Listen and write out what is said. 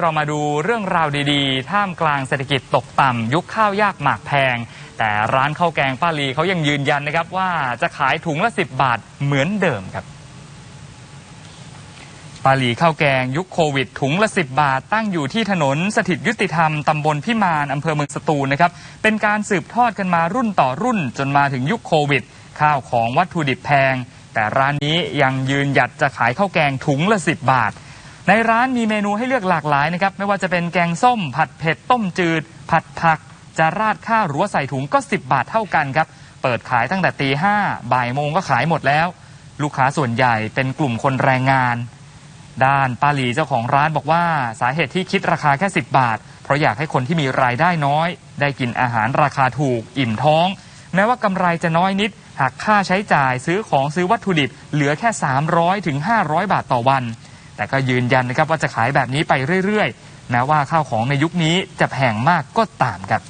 เรามาดูเรื่องราวดีๆ ท่ามกลางเศรษฐกิจตกต่ำยุคข้าวยากหมากแพง แต่ร้านข้าวแกงป้าลีเขายังยืนยันนะครับว่าจะขายถุงละ 10 บาทเหมือนเดิมครับป้าลีข้าวแกงยุคโควิด ถุงละ 10 บาท ตั้งอยู่ที่ถนนสถิตยุติธรรมตำบลพิมานอำเภอเมืองสตูลนะครับเป็นการสืบทอดกันมารุ่นต่อรุ่นจนมาถึงยุคโควิด ข้าวของวัตถุดิบแพง แต่ร้านนี้ยังยืนหยัดจะขายข้าวแกงถุงละ 10 บาท ในร้านมีเมนูให้เลือกหลากหลายนะครับ ไม่ว่าจะเป็นแกงส้ม ผัดเผ็ด ต้มจืด ผัดผัก จะราดข้าวหรือว่าใส่ถุงก็ 10 บาทเท่ากันครับ เปิดขายตั้งแต่ตีห้าบ่ายโมงก็ขายหมดแล้ว ลูกค้าส่วนใหญ่เป็นกลุ่มคนแรงงาน ด้านป้าหลีเจ้าของร้านบอกว่าสาเหตุที่คิดราคาแค่ 10 บาท เพราะอยากให้คนที่มีรายได้น้อย ได้กินอาหารราคาถูก อิ่มท้อง แม้ว่ากำไรจะน้อยนิดหากค่าใช้จ่ายซื้อของซื้อวัตถุดิบเหลือแค่ 300ถึง500 บาทต่อวัน แต่ก็ยืนยันนะครับว่าจะขายแบบนี้ไปเรื่อยๆแม้ว่าข้าวของในยุคนี้จะแพงมากก็ตามครับ